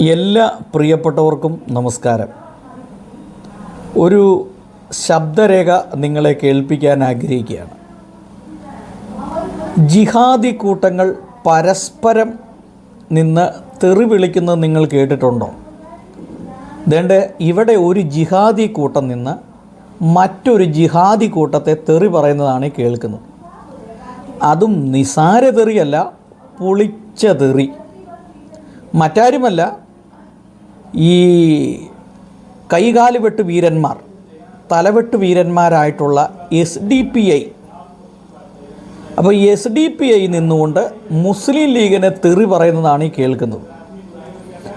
എല്ലാ പ്രിയപ്പെട്ടവർക്കും നമസ്കാരം. ഒരു ശബ്ദരേഖ നിങ്ങളെ കേൾപ്പിക്കാൻ ആഗ്രഹിക്കുകയാണ്. ജിഹാദി കൂട്ടങ്ങൾ പരസ്പരം നിന്ന് തെറി വിളിക്കുന്നത് നിങ്ങൾ കേട്ടിട്ടുണ്ടോ? ഇതേണ്ട ഇവിടെ ഒരു ജിഹാദി കൂട്ടം നിന്ന് മറ്റൊരു ജിഹാദി കൂട്ടത്തെ തെറി പറയുന്നതാണ് കേൾക്കുന്നത്. അതും നിസാര തെറിയല്ല പൊളിച്ച തെറി. മറ്റാരുമല്ല ഈ കൈകാൽ വെട്ട് വീരന്മാർ തലവെട്ട് വീരന്മാരായിട്ടുള്ള എസ് ഡി പി ഐ അപ്പോൾ എസ് ഡി പി ഐ നിന്നുകൊണ്ട് മുസ്ലിം ലീഗിനെ തെറി പറയുന്നതാണ് ഈ കേൾക്കുന്നത്.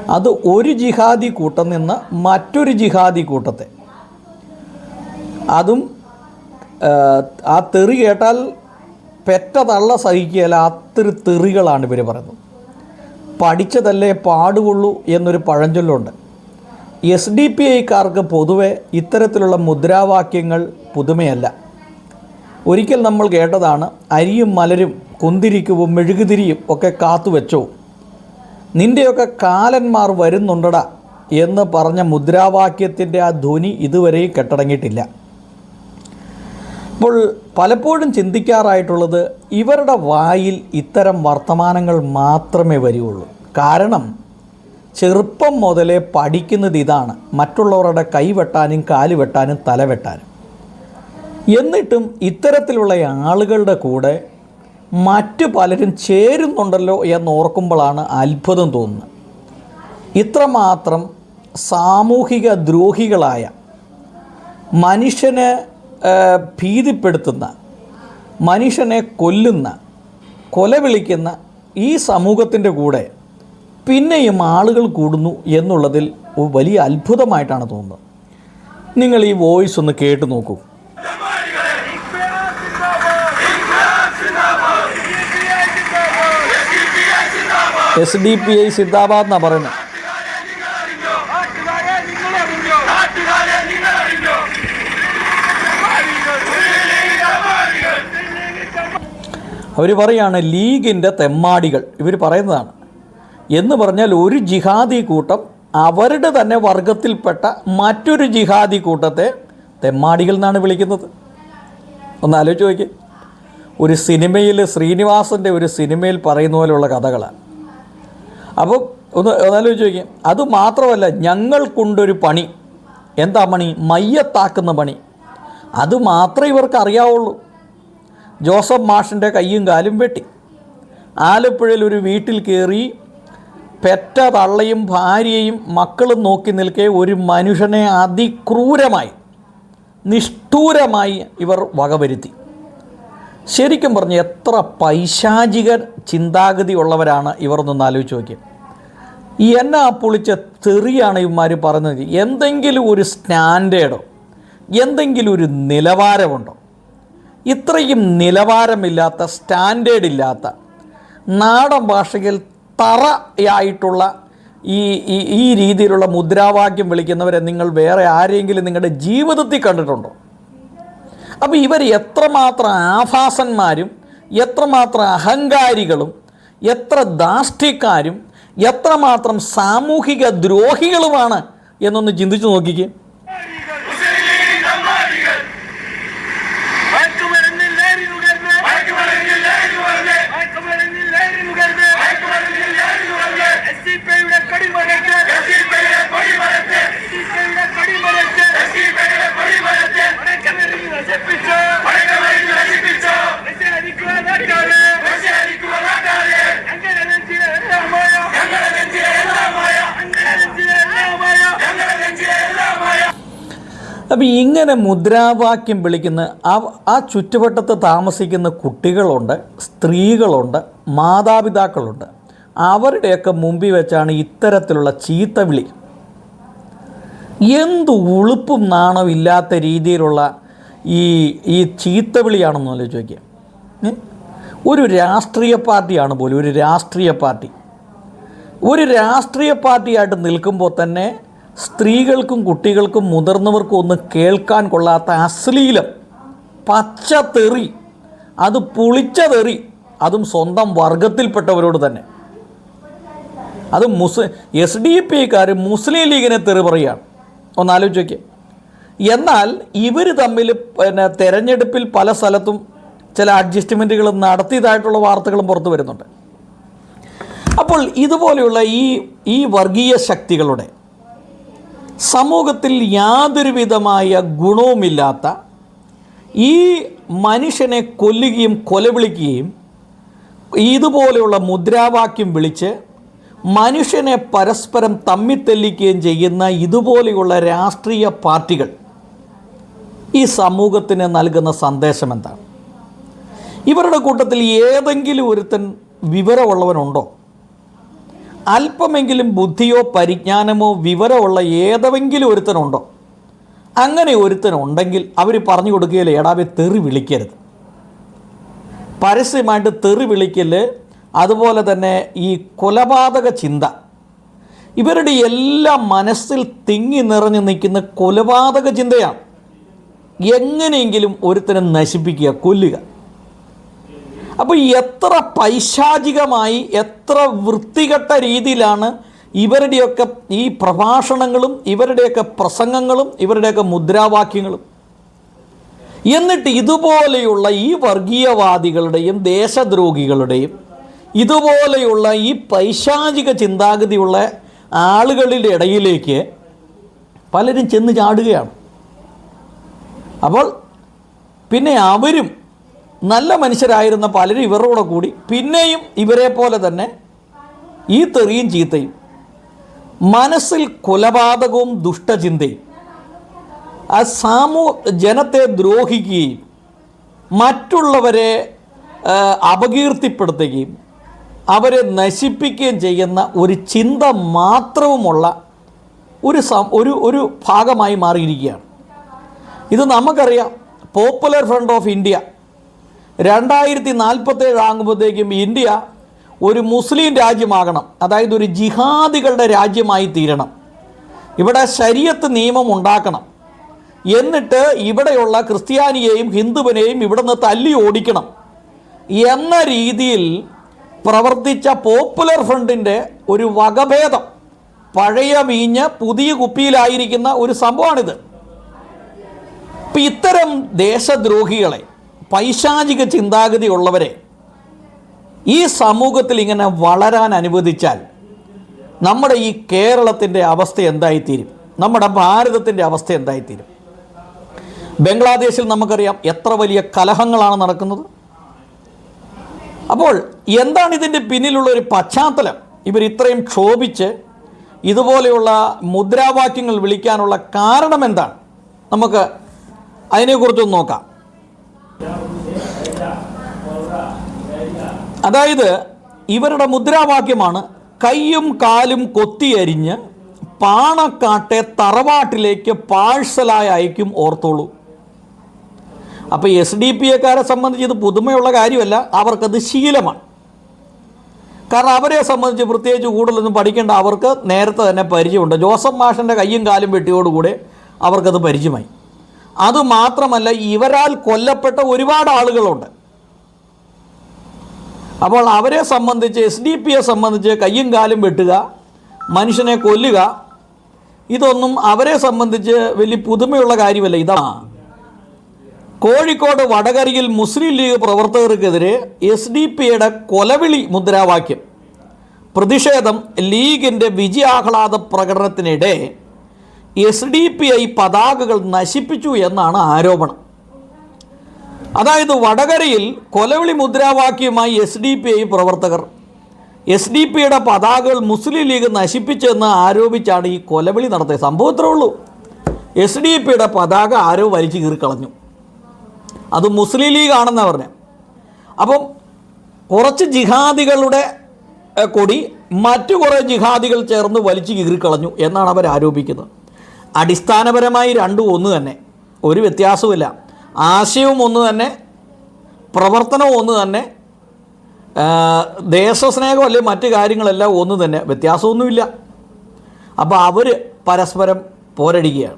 അത് ഒരു ജിഹാദി കൂട്ടം നിന്ന് മറ്റൊരു ജിഹാദി കൂട്ടത്തെ. അതും ആ, തെറി കേട്ടാൽ പെറ്റ തള്ള അത്തിരി തെറികളാണ് ഇവർ പറയുന്നത്. പഠിച്ചതല്ലേ പാടുകൊള്ളൂ എന്നൊരു പഴഞ്ചൊല്ലുണ്ട്. എസ് ഡി പി ഐക്കാർക്ക് പൊതുവെ ഇത്തരത്തിലുള്ള മുദ്രാവാക്യങ്ങൾ പുതുമയല്ല. ഒരിക്കൽ നമ്മൾ കേട്ടതാണ് അരിയും മലരും കുന്തിരിക്കവും മെഴുകുതിരിയും ഒക്കെ കാത്തുവെച്ചോ നിന്റെയൊക്കെ കാലന്മാർ വരുന്നുണ്ടട എന്ന് പറഞ്ഞ മുദ്രാവാക്യത്തിന്റെ ആ ധ്വനി ഇതുവരെയും കെട്ടടങ്ങിയിട്ടില്ല. അപ്പോൾ പലപ്പോഴും ചിന്തിക്കാറായിട്ടുള്ളത് ഇവരുടെ വായിൽ ഇത്തരം വർത്തമാനങ്ങൾ മാത്രമേ വരികയുള്ളൂ. കാരണം ചെറുപ്പം മുതലേ പഠിക്കുന്നത് ഇതാണ്. മറ്റുള്ളവരുടെ കൈ വെട്ടാനും കാൽ വെട്ടാനും തല വെട്ടാനും. എന്നിട്ടും ഇത്തരത്തിലുള്ള ആളുകളുടെ കൂടെ മറ്റു പലരും ചേരുന്നുണ്ടല്ലോ എന്നോർക്കുമ്പോഴാണ് അത്ഭുതം തോന്നുന്നത്. ഇത്രമാത്രം സാമൂഹിക ദ്രോഹികളായ മനുഷ്യനെ ഭീതിപ്പെടുത്തുന്ന മനുഷ്യനെ കൊല്ലുന്ന കൊല വിളിക്കുന്ന ഈ സമൂഹത്തിന്റെ കൂടെ പിന്നെയും ആളുകൾ കൂടുന്നു എന്നുള്ളതിൽ വലിയ അത്ഭുതമായിട്ടാണ് തോന്നുന്നത്. നിങ്ങൾ ഈ വോയിസ് ഒന്ന് കേട്ട് നോക്കൂ. S D P I Siddhabad എന്നാണ് പറയുന്നത് അവർ പറയാണ് ലീഗിന്റെ തെമ്മാടികൾ. ഇവർ പറയുന്നതാണ്. എന്ന് പറഞ്ഞാൽ ഒരു ജിഹാദി കൂട്ടം അവരുടെ തന്നെ വർഗത്തിൽപ്പെട്ട മറ്റൊരു ജിഹാദി കൂട്ടത്തെ തെമ്മാടികൾ എന്നാണ് വിളിക്കുന്നത്. ഒന്ന് ആലോചിച്ച് നോക്കി ഒരു സിനിമയിൽ ശ്രീനിവാസന്റെ ഒരു സിനിമയിൽ പറയുന്ന പോലെയുള്ള കഥകളാണ്. അപ്പോൾ ഒന്ന് ഒന്നാലോചിച്ച് നോക്കി മാത്രമല്ല ഞങ്ങൾക്കുണ്ടൊരു പണി. എന്താ പണി? മയ്യത്താക്കുന്ന പണി. അത് മാത്രമേ ഇവർക്ക് അറിയാവുള്ളൂ. ജോസഫ് മാഷിന്റെ കയ്യും കാലും വെട്ടി. ആലപ്പുഴയിൽ ഒരു വീട്ടിൽ കയറി പെറ്റ തള്ളയും ഭാര്യയും മക്കളും നോക്കി നിൽക്കെ ഒരു മനുഷ്യനെ അതിക്രൂരമായി നിഷ്ഠൂരമായി ഇവർ വകവരുത്തി. ശരിക്കും പറഞ്ഞ് എത്ര പൈശാചിക ചിന്താഗതി ഉള്ളവരാണ് ഇവർ ഒന്നൊന്ന് ആലോചിച്ച് നോക്കിയത് എന്നെ പൊളിച്ച തെറിയാണ് ഇവന്മാർ പറയുന്നത്. എന്തെങ്കിലും ഒരു സ്റ്റാൻഡേർഡോ എന്തെങ്കിലും ഒരു നിലവാരമുണ്ടോ? ഇത്രയും നിലവാരമില്ലാത്ത സ്റ്റാൻഡേർഡ് ഇല്ലാത്ത നാടൻ ഭാഷയിൽ തറയായിട്ടുള്ള ഈ ഈ രീതിയിലുള്ള മുദ്രാവാക്യം വിളിക്കുന്നവരെ നിങ്ങൾ വേറെ ആരെങ്കിലും നിങ്ങളുടെ ജീവിതത്തിൽ കണ്ടിട്ടുണ്ടോ? അപ്പോൾ ഇവർ എത്രമാത്രം ആഭാസന്മാരും എത്രമാത്രം അഹങ്കാരികളും എത്ര ദാഷ്ടിക്കാരും എത്രമാത്രം സാമൂഹിക ദ്രോഹികളുമാണ് എന്നൊന്ന് ചിന്തിച്ചു നോക്കിക്കേ. ഇങ്ങനെ മുദ്രാവാക്യം വിളിക്കുന്ന ആ ആ ചുറ്റുവട്ടത്ത് താമസിക്കുന്ന കുട്ടികളുണ്ട് സ്ത്രീകളുണ്ട് മാതാപിതാക്കളുണ്ട്. അവരുടെയൊക്കെ മുമ്പിൽ വെച്ചാണ് ഇത്തരത്തിലുള്ള ചീത്തവിളി എന്ത് ഉളുപ്പും നാണവും ഇല്ലാത്ത രീതിയിലുള്ള ഈ ഈ ചീത്തവിളിയാണെന്ന് ഏ? ഒരു രാഷ്ട്രീയ പാർട്ടിയാണ് പോലും ഒരു രാഷ്ട്രീയ പാർട്ടി. ഒരു രാഷ്ട്രീയ പാർട്ടിയായിട്ട് നിൽക്കുമ്പോൾ തന്നെ സ്ത്രീകൾക്കും കുട്ടികൾക്കും മുതിർന്നവർക്കും ഒന്ന് കേൾക്കാൻ കൊള്ളാത്ത അശ്ലീലം. പച്ച തെറി. അത് പുളിച്ച തെറി. അതും സ്വന്തം വർഗത്തിൽപ്പെട്ടവരോട് തന്നെ. അത് മുസ് എസ് ഡി പി കാർ മുസ്ലിം ലീഗിനെ തെറി പറയുകയാണ്. ഒന്ന് ആലോചിച്ച് നോക്കിയേ. എന്നാൽ ഇവർ തമ്മിൽ പിന്നെ തെരഞ്ഞെടുപ്പിൽ പല സ്ഥലത്തും ചില അഡ്ജസ്റ്റ്മെന്റുകൾ നടത്തിയതായിട്ടുള്ള വാർത്തകളും പുറത്തു വരുന്നുണ്ട്. അപ്പോൾ ഇതുപോലെയുള്ള ഈ ഈ വർഗീയ ശക്തികളുടെ സമൂഹത്തിൽ യാതൊരുവിധമായ ഗുണവുമില്ലാത്ത ഈ മനുഷ്യനെ കൊല്ലുകയും കൊലവിളിക്കുകയും ഇതുപോലെയുള്ള മുദ്രാവാക്യം വിളിച്ച് മനുഷ്യനെ പരസ്പരം തമ്മിത്തെല്ലിക്കുകയും ചെയ്യുന്ന ഇതുപോലെയുള്ള രാഷ്ട്രീയ പാർട്ടികൾ ഈ സമൂഹത്തിന് നൽകുന്ന സന്ദേശം എന്താണ് ഇവരുടെ കൂട്ടത്തിൽ ഏതെങ്കിലും ഒരുത്തൻ വിവരമുള്ളവനുണ്ടോ? അല്പമെങ്കിലും ബുദ്ധിയോ പരിജ്ഞാനമോ വിവരമുള്ള ഏതെങ്കിലും ഒരുത്തനുണ്ടോ? അങ്ങനെ ഒരുത്തനുണ്ടെങ്കിൽ അവർ പറഞ്ഞു കൊടുക്കുകയില്ല എടാവെ തെറി വിളിക്കരുത്. പരസ്യമായിട്ട് തെറി വിളിക്കൽ അതുപോലെ തന്നെ ഈ കൊലപാതക ചിന്ത. ഇവരുടെ എല്ലാ മനസ്സിൽ തിങ്ങി നിറഞ്ഞു നിൽക്കുന്ന കൊലപാതക ചിന്തയാണ്. എങ്ങനെയെങ്കിലും ഒരുത്തനെ നശിപ്പിക്കുക കൊല്ലുക. അപ്പോൾ എത്ര പൈശാചികമായി എത്ര വൃത്തികെട്ട രീതിയിലാണ് ഇവരുടെയൊക്കെ ഈ പ്രഭാഷണങ്ങളും ഇവരുടെയൊക്കെ പ്രസംഗങ്ങളും ഇവരുടെയൊക്കെ മുദ്രാവാക്യങ്ങളും. എന്നിട്ട് ഇതുപോലെയുള്ള ഈ വർഗീയവാദികളുടെയും ദേശദ്രോഹികളുടെയും ഇതുപോലെയുള്ള ഈ പൈശാചിക ചിന്താഗതിയുള്ള ആളുകളുടെ ഇടയിലേക്ക് പലരും ചെന്ന് ചാടുകയാണ്. അപ്പോൾ പിന്നെ അവരും നല്ല മനുഷ്യരായിരുന്ന പലരും ഇവരുടെ കൂടെ പിന്നെയും ഇവരെ പോലെ തന്നെ ഈ തെറിയും ചീത്തയും മനസ്സിൽ കൊലപാതകവും ദുഷ്ടചിന്തയും ആ സാമൂ ജനത്തെ ദ്രോഹിക്കുകയും മറ്റുള്ളവരെ അപകീർത്തിപ്പെടുത്തുകയും അവരെ നശിപ്പിക്കുകയും ചെയ്യുന്ന ഒരു ചിന്ത മാത്രവുമുള്ള ഒരു ഒരു ഒരു ഭാഗമായി മാറിയിരിക്കുകയാണ്. ഇത് നമുക്കറിയാം. പോപ്പുലർ ഫ്രണ്ട് ഓഫ് ഇന്ത്യ രണ്ടായിരത്തി നാൽപ്പത്തേഴ് ആകുമ്പോഴത്തേക്കും ഇന്ത്യ ഒരു മുസ്ലിം രാജ്യമാകണം. അതായത് ഒരു ജിഹാദികളുടെ രാജ്യമായി തീരണം. ഇവിടെ ശരീരത്ത് നിയമം ഉണ്ടാക്കണം. എന്നിട്ട് ഇവിടെയുള്ള ക്രിസ്ത്യാനിയെയും ഹിന്ദുവിനെയും ഇവിടെ നിന്ന് തല്ലി ഓടിക്കണം. എന്ന രീതിയിൽ പ്രവർത്തിച്ച പോപ്പുലർ ഫ്രണ്ടിന്റെ ഒരു വകഭേദം പഴയ വീഞ്ഞ് പുതിയ കുപ്പിയിലായിരിക്കുന്ന ഒരു സംഭവമാണിത്. ഇത്തരം ദേശദ്രോഹികളെ പൈശാചിക ചിന്താഗതി ഉള്ളവരെ ഈ സമൂഹത്തിൽ ഇങ്ങനെ വളരാൻ അനുവദിച്ചാൽ നമ്മുടെ ഈ കേരളത്തിന്റെ അവസ്ഥ എന്തായിത്തീരും? നമ്മുടെ ഭാരതത്തിന്റെ അവസ്ഥ എന്തായിത്തീരും? ബംഗ്ലാദേശിൽ നമുക്കറിയാം എത്ര വലിയ കലഹങ്ങളാണ് നടക്കുന്നത്. അപ്പോൾ എന്താണ് ഇതിന്റെ പിന്നിലുള്ള ഒരു പശ്ചാത്തലം? ഇവർ ഇത്രയും ക്ഷോഭിച്ച് ഇതുപോലെയുള്ള മുദ്രാവാക്യങ്ങൾ വിളിക്കാനുള്ള കാരണം എന്താണ്? നമുക്ക് അതിനെക്കുറിച്ചൊന്ന് നോക്കാം. അതായത് ഇവരുടെ മുദ്രാവാക്യമാണ് കൈയും കാലും കൊത്തിയരിഞ്ഞ് പാണക്കാട്ടെ തറവാട്ടിലേക്ക് പാഴ്സലായി അയക്കും ഓർത്തോളൂ. അപ്പോൾ എസ് ഡി പി എക്കാരെ സംബന്ധിച്ച് ഇത് പുതുമയുള്ള കാര്യമല്ല അവർക്കത് ശീലമാണ്. കാരണം അവരെ സംബന്ധിച്ച് പ്രത്യേകിച്ച് കൂടുതലൊന്നും പഠിക്കേണ്ട അവർക്ക് നേരത്തെ തന്നെ പരിചയമുണ്ട്. ജോസഫ് മാഷിന്റെ കയ്യും കാലും വെട്ടിയോടുകൂടെ അവർക്കത് പരിചയമായി. അതുമാത്രമല്ല ഇവരാൽ കൊല്ലപ്പെട്ട ഒരുപാട് ആളുകളുണ്ട്. അപ്പോൾ അവരെ സംബന്ധിച്ച് എസ് ഡി പിയെ സംബന്ധിച്ച് കയ്യും കാലും വെട്ടുക മനുഷ്യനെ കൊല്ലുക ഇതൊന്നും അവരെ സംബന്ധിച്ച് വലിയ പുതുമയുള്ള കാര്യമല്ല. ഇതാ കോഴിക്കോട് വടകരയിൽ മുസ്ലിം ലീഗ് പ്രവർത്തകർക്കെതിരെ എസ് ഡി പിയുടെ കൊലവിളി മുദ്രാവാക്യം. പ്രതിഷേധം ലീഗിന്റെ വിജയാഹ്ലാദ പ്രകടനത്തിനിടെ എസ് ഡി പി ഐ പതാകകൾ നശിപ്പിച്ചു എന്നാണ് ആരോപണം. അതായത് വടകരയിൽ കൊലവിളി മുദ്രാവാക്യവുമായി എസ് ഡി പി ഐ പ്രവർത്തകർ. എസ് ഡി പിയുടെ പതാകകൾ മുസ്ലിം ലീഗ് നശിപ്പിച്ചെന്ന് ആരോപിച്ചാണ് ഈ കൊലവിളി നടത്തിയത്. സംഭവം ഇത്രേ ഉള്ളൂ. എസ് ഡി പിയുടെ പതാക ആരോ വലിച്ചു കീറിക്കളഞ്ഞു. അത് മുസ്ലിം ലീഗ് ആണെന്നാണ് പറഞ്ഞത് അപ്പം കുറച്ച് ജിഹാദികളുടെ കൊടി മറ്റു കുറേ ജിഹാദികൾ ചേർന്ന് വലിച്ചു കീറിക്കളഞ്ഞു എന്നാണ് അവർ ആരോപിക്കുന്നത്. അടിസ്ഥാനപരമായി രണ്ടും ഒന്ന് തന്നെ. ഒരു വ്യത്യാസവുമില്ല. ആശയവും ഒന്ന് തന്നെ പ്രവർത്തനവും ഒന്ന് തന്നെ ദേശസ്നേഹം അല്ലെങ്കിൽ മറ്റു കാര്യങ്ങളെല്ലാം ഒന്ന് തന്നെ. വ്യത്യാസമൊന്നുമില്ല. അപ്പോൾ അവർ പരസ്പരം പോരടിക്കുകയാണ്.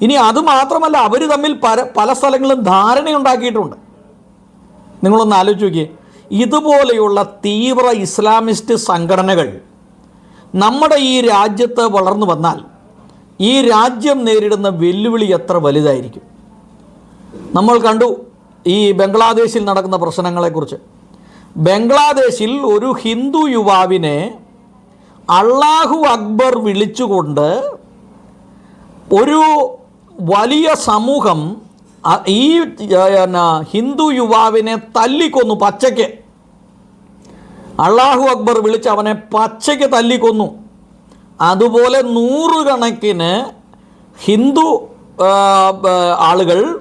ഇനി അത് മാത്രമല്ല അവർ തമ്മിൽ പല പല സ്ഥലങ്ങളിലും ധാരണയുണ്ടാക്കിയിട്ടുണ്ട്. നിങ്ങളൊന്ന് ആലോചിച്ച് നോക്കിയേ. ഇതുപോലെയുള്ള തീവ്ര ഇസ്ലാമിസ്റ്റ് സംഘടനകൾ നമ്മുടെ ഈ രാജ്യത്ത് വളർന്നു വന്നാൽ ഈ രാജ്യം നേരിടുന്ന വെല്ലുവിളി എത്ര വലുതായിരിക്കും? നമ്മൾ കണ്ടു ഈ ബംഗ്ലാദേശിൽ നടക്കുന്ന പ്രശ്നങ്ങളെക്കുറിച്ച്. ബംഗ്ലാദേശിൽ ഒരു ഹിന്ദു യുവാവിനെ അള്ളാഹു അക്ബർ വിളിച്ചുകൊണ്ട് ഒരു വലിയ സമൂഹം ഈ ഹിന്ദു യുവാവിനെ തല്ലിക്കൊന്നു പച്ചയ്ക്ക്. അള്ളാഹു അക്ബർ വിളിച്ച് അവനെ പച്ചയ്ക്ക് തല്ലിക്കൊന്നു. അതുപോലെ നൂറുകണക്കിന് ഹിന്ദു ആളുകൾ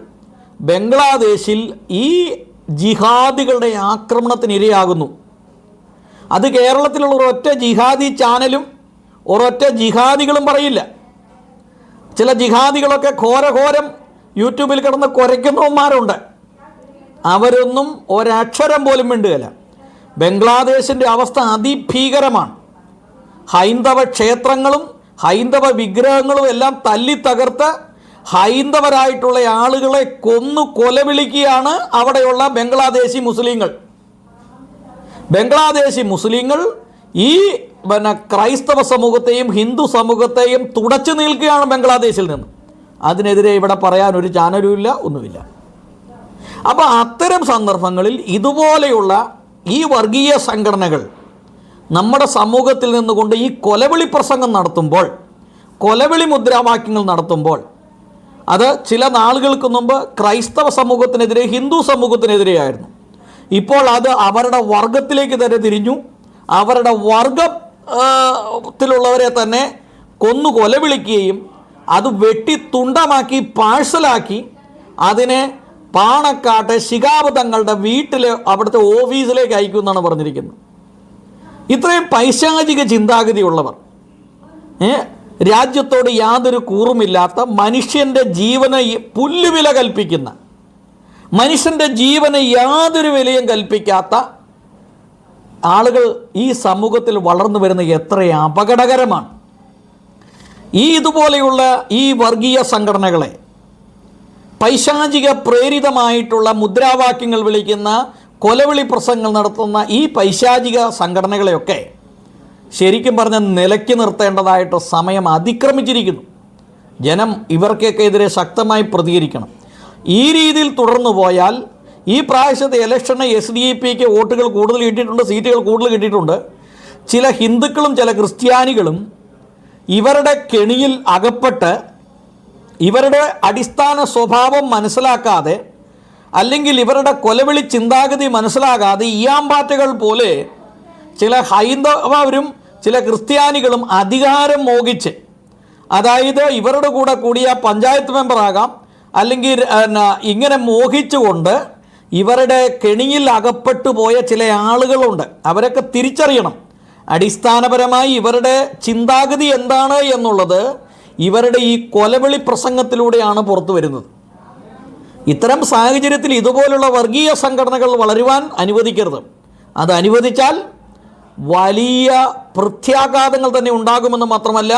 ബംഗ്ലാദേശിൽ ഈ ജിഹാദികളുടെ ആക്രമണത്തിന് ഇരയാകുന്നു അത് കേരളത്തിലുള്ള ഒരൊറ്റ ജിഹാദി ചാനലും ഒരൊറ്റ ജിഹാദികളും പറയില്ല. ചില ജിഹാദികളൊക്കെ ഘോരഘോരം യൂട്യൂബിൽ കിടന്ന് കുരയ്ക്കുന്നവന്മാരുണ്ട്. അവരൊന്നും ഒരക്ഷരം പോലും മിണ്ടുകയില്ല. ബംഗ്ലാദേശിന്റെ അവസ്ഥ അതിഭീകരമാണ്. ഹൈന്ദവ ക്ഷേത്രങ്ങളും ഹൈന്ദവ വിഗ്രഹങ്ങളും എല്ലാം തല്ലി തകർത്ത് ഹൈന്ദവരായിട്ടുള്ള ആളുകളെ കൊന്നു കൊലവിളിക്കുകയാണ് അവിടെയുള്ള ബംഗ്ലാദേശി മുസ്ലിങ്ങൾ. ബംഗ്ലാദേശി മുസ്ലിങ്ങൾ ഈ പിന്നെ ക്രൈസ്തവ സമൂഹത്തെയും ഹിന്ദു സമൂഹത്തെയും തുടച്ചു നിൽക്കുകയാണ് ബംഗ്ലാദേശിൽ നിന്ന്. അതിനെതിരെ ഇവിടെ പറയാൻ ഒരു ചാനലും ഇല്ല ഒന്നുമില്ല. അപ്പോൾ അത്തരം സന്ദർഭങ്ങളിൽ ഇതുപോലെയുള്ള ഈ വർഗീയ സംഘടനകൾ നമ്മുടെ സമൂഹത്തിൽ നിന്നുകൊണ്ട് ഈ കൊലവിളി പ്രസംഗം നടത്തുമ്പോൾ കൊലവിളി മുദ്രാവാക്യങ്ങൾ നടത്തുമ്പോൾ അത് ചില നാളുകൾക്ക് മുമ്പ് ക്രൈസ്തവ സമൂഹത്തിനെതിരെ ഹിന്ദു സമൂഹത്തിനെതിരെയായിരുന്നു. ഇപ്പോൾ അത് അവരുടെ വർഗത്തിലേക്ക് തന്നെ തിരിഞ്ഞു. അവരുടെ വർഗത്തിലുള്ളവരെ തന്നെ കൊന്നു കൊലവിളിക്കുകയും അത് വെട്ടി തുണ്ടമാക്കി പാഴ്സലാക്കി അതിനെ പാണക്കാട്ടെ ശികാബ് തങ്ങളുടെ വീട്ടിൽ അവിടുത്തെ ഓഫീസിലേക്ക് അയക്കുമെന്നാണ് പറഞ്ഞിരിക്കുന്നത്. ഇത്രയും പൈശാചിക ചിന്താഗതിയുള്ളവർ. രാജ്യത്തോട് യാതൊരു കൂറുമില്ലാത്ത മനുഷ്യന്റെ ജീവനെ പുല്ലുവില കൽപ്പിക്കുന്ന മനുഷ്യന്റെ ജീവന് യാതൊരു വിലയും കൽപ്പിക്കാത്ത ആളുകൾ ഈ സമൂഹത്തിൽ വളർന്നു വരുന്ന എത്ര അപകടകരമാണ്. ഈ ഇതുപോലെയുള്ള ഈ വർഗീയ സംഘടനകളെ പൈശാചിക പ്രേരിതമായിട്ടുള്ള മുദ്രാവാക്യങ്ങൾ വിളിക്കുന്ന കൊലവിളി പ്രസംഗങ്ങൾ നടത്തുന്ന ഈ പൈശാചിക സംഘടനകളെയൊക്കെ ശരിക്കും പറഞ്ഞ നിലയ്ക്ക് നിർത്തേണ്ടതായിട്ട് സമയം അതിക്രമിച്ചിരിക്കുന്നു. ജനം ഇവർക്കൊക്കെ എതിരെ ശക്തമായി പ്രതികരിക്കണം. ഈ രീതിയിൽ തുടർന്നു പോയാൽ ഈ പ്രാവശ്യത്തെ ഇലക്ഷന് എസ് ഡി പിക്ക് വോട്ടുകൾ കൂടുതൽ കിട്ടിയിട്ടുണ്ട് സീറ്റുകൾ കൂടുതൽ കിട്ടിയിട്ടുണ്ട്. ചില ഹിന്ദുക്കളും ചില ക്രിസ്ത്യാനികളും ഇവരുടെ കെണിയിൽ അകപ്പെട്ട് ഇവരുടെ അടിസ്ഥാന സ്വഭാവം മനസ്സിലാക്കാതെ അല്ലെങ്കിൽ ഇവരുടെ കൊലവിളി ചിന്താഗതി മനസ്സിലാകാതെ ഇയാമ്പാറ്റകൾ പോലെ ചില ഹൈന്ദവരും ചില ക്രിസ്ത്യാനികളും അധികാരം മോഹിച്ച് അതായത് ഇവരുടെ കൂടെ കൂടിയ പഞ്ചായത്ത് മെമ്പറാകാം അല്ലെങ്കിൽ ഇങ്ങനെ മോഹിച്ചുകൊണ്ട് ഇവരുടെ കെണിയിൽ അകപ്പെട്ടു പോയ ചില ആളുകളുണ്ട്. അവരൊക്കെ തിരിച്ചറിയണം. അടിസ്ഥാനപരമായി ഇവരുടെ ചിന്താഗതി എന്താണ് എന്നുള്ളത് ഇവരുടെ ഈ കൊലവിളി പ്രസംഗത്തിലൂടെയാണ് പുറത്തു വരുന്നത്. ഇത്തരം സാഹചര്യത്തിൽ ഇതുപോലുള്ള വർഗീയ സംഘടനകൾ വളരുവാൻ അനുവദിക്കരുത്. അത് അനുവദിച്ചാൽ വലിയ പ്രത്യാഘാതങ്ങൾ തന്നെ ഉണ്ടാകുമെന്ന് മാത്രമല്ല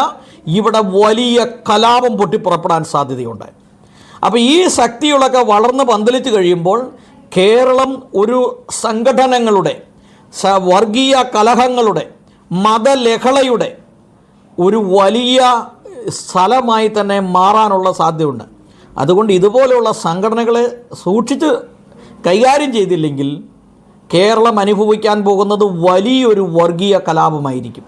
ഇവിടെ വലിയ കലാപം പൊട്ടിപ്പുറപ്പെടാൻ സാധ്യതയുണ്ട്. അപ്പോൾ ഈ ശക്തികളൊക്കെ വളർന്ന് പന്തലിച്ച് കഴിയുമ്പോൾ കേരളം ഒരു സംഘടനകളുടെ വർഗീയ കലഹങ്ങളുടെ മതലഹളയുടെ ഒരു വലിയ സ്ഥലമായി തന്നെ മാറാനുള്ള സാധ്യതയുണ്ട്. അതുകൊണ്ട് ഇതുപോലെയുള്ള സംഘടനകളെ സൂക്ഷിച്ച് കൈകാര്യം ചെയ്തില്ലെങ്കിൽ കേരളം അനുഭവിക്കാൻ പോകുന്നത് വലിയൊരു വർഗീയ കലാപമായിരിക്കും.